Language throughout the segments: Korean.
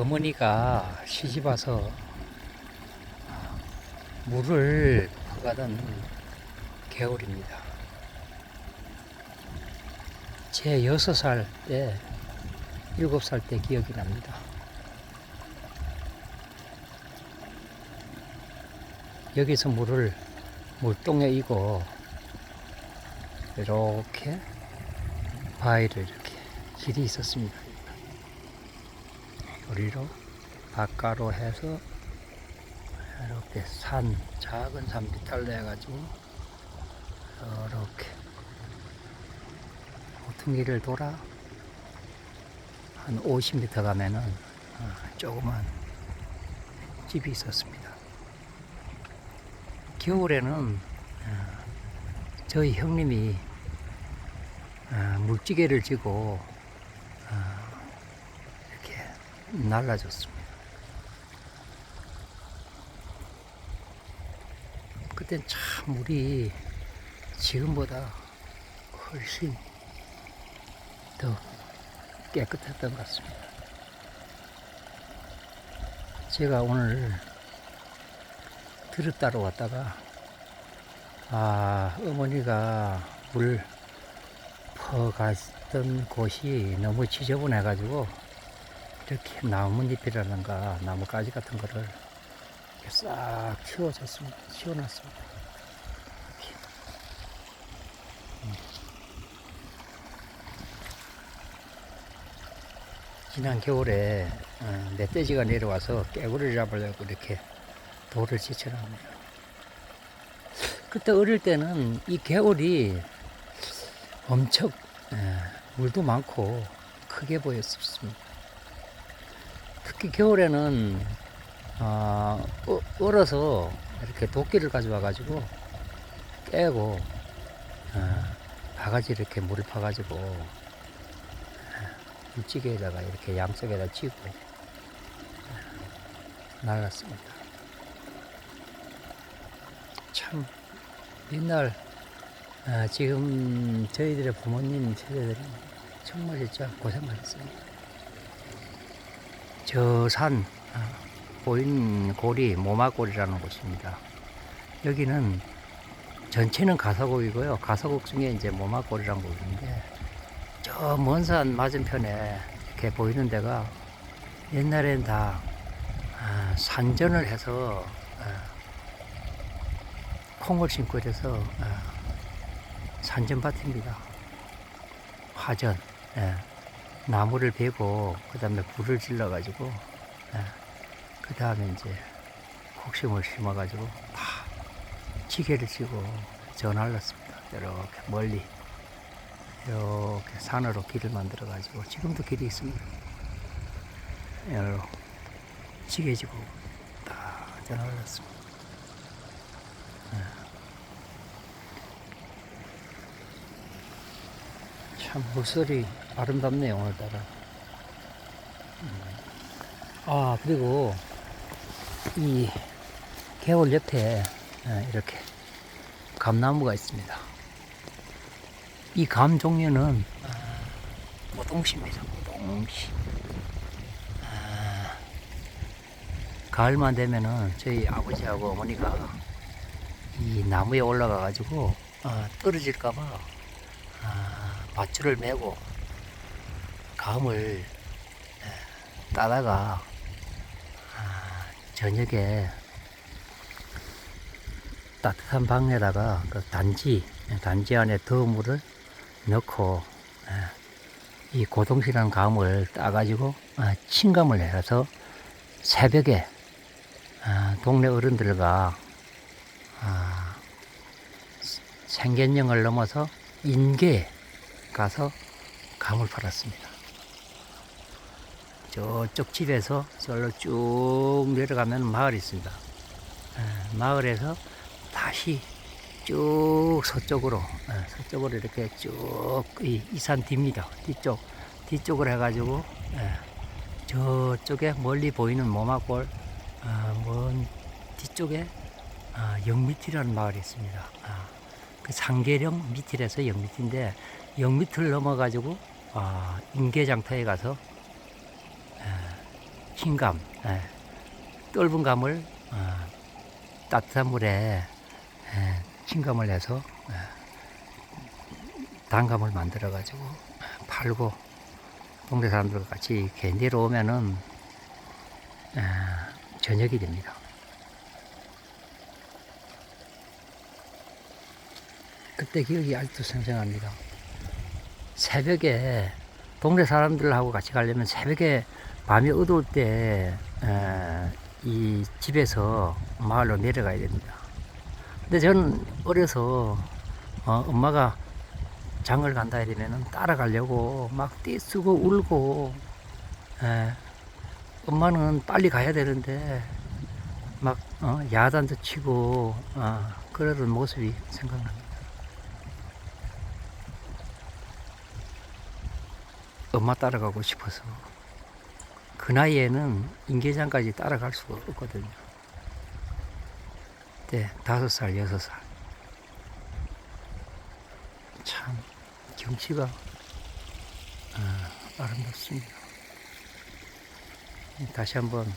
어머니가 시집 와서 물을 퍼가던 겨울입니다. 제 여섯 살 때, 일곱 살때 기억이 납니다. 여기서 물을 물동에 이고 이렇게 바위를 이렇게 길이 있었습니다. 우리로 바깥로 해서 이렇게 산 작은 산 비탈로 해가지고 이렇게 모퉁이를 돌아 한 50m 가면은 어, 조그만 집이 있었습니다. 겨울에는 어, 저희 형님이 어, 물찌개를 지고 날라줬습니다. 그땐 참 물이 지금보다 훨씬 더 깨끗했던 것 같습니다. 제가 오늘 들을 따러 왔다가 아 어머니가 물 퍼갔던 곳이 너무 지저분해 가지고 이렇게 나뭇잎이라든가 나뭇가지 같은 거를 이렇게 싹 치워줬습니다. 치워놨습니다. 음. 지난 겨울에 어, 멧돼지가 내려와서 깨구리를 잡으려고 이렇게 돌을 지쳐납니다. 그때 어릴 때는 이 개울이 엄청 에, 물도 많고 크게 보였습니다. 특히 겨울에는 아, 어, 얼어서 이렇게 도끼를 가져와 가지고 깨고 어, 바가지 이렇게 물을 파 가지고 어, 물찌개에다가 이렇게 양쪽에다 쥐고 어, 날랐습니다. 참 옛날 아, 지금 저희들의 부모님 세대들은 정말 진짜 고생 많았습니다. 저산 아, 보인 골이 모마골이라는 곳입니다. 여기는 전체는 가사곡이고요. 가사곡 중에 이제 모마골이라는 곳인데 저 먼 산 맞은편에 이렇게 보이는 데가 옛날엔 다 아, 산전을 해서 아, 콩을 심고 이래서 아, 산전밭입니다. 화전, 예. 나무를 베고 그 다음에 불을 질러 가지고 그 다음에 이제 곡식을 심어 가지고 다 지게를 지고 전할랐습니다. 이렇게 멀리 이렇게 산으로 길을 만들어 가지고 지금도 길이 있습니다. 이렇게 지게 지고 다 전할랐습니다. 참 물소리 아름답네요 오늘따라. 음. 아 그리고 이 개울 옆에 예, 이렇게 감나무가 있습니다. 이 감 종류는 아, 모동시입니다 모동시 아, 가을만 되면은 저희 아버지하고 어머니가 이 나무에 올라가 가지고 아, 떨어질까봐 아, 밧줄을 메고 감을 예, 따다가 아, 저녁에 따뜻한 방에다가 그 단지 단지 안에 더운 물을 넣고 예, 이 고동시라는 감을 따가지고 아, 침감을 해서 새벽에 아, 동네 어른들과 아, 생견령을 넘어서 인계에 가서 감을 팔았습니다. 저쪽 집에서 저로 쭉 내려가면 마을이 있습니다. 에, 마을에서 다시 쭉 서쪽으로, 에, 서쪽으로 이렇게 쭉 이산 뒤입니다. 뒤쪽, 뒤쪽으로 해가지고 에, 저쪽에 멀리 보이는 모마골 아, 먼 뒤쪽에 아, 영미티라는 마을이 있습니다. 아, 그 상계령 밑이라서 영밑인데 영밑을 넘어가지고 아, 인계장터에 가서 에, 흰감, 예, 떫은 감을 어, 따뜻한 물에 예, 흰감을 내서 예, 단감을 만들어 가지고 팔고 동네 사람들과 같이 이렇게 내려오면은 예, 저녁이 됩니다. 그때 기억이 아직도 생생합니다. 새벽에 동네 사람들하고 같이 가려면 새벽에 밤이 어두울 때 이 집에서 마을로 내려가야 됩니다. 근데 저는 어려서 어, 엄마가 장을 간다 이러면은 따라가려고 막 떼쓰고 울고 에, 엄마는 빨리 가야 되는데 막 어, 야단도 치고 어, 그러던 모습이 생각납니다. 엄마 따라가고 싶어서 그 나이에는 인계장까지 따라갈 수가 없거든요. 그때 다섯 살, 여섯 살. 참 경치가 어, 아름답습니다. 다시 한번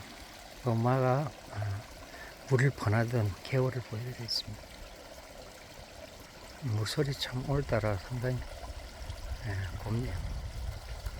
엄마가 어, 물을 퍼나던 개울을 보여드리겠습니다. 물소리 참 오늘따라 상당히 예, 곱네요.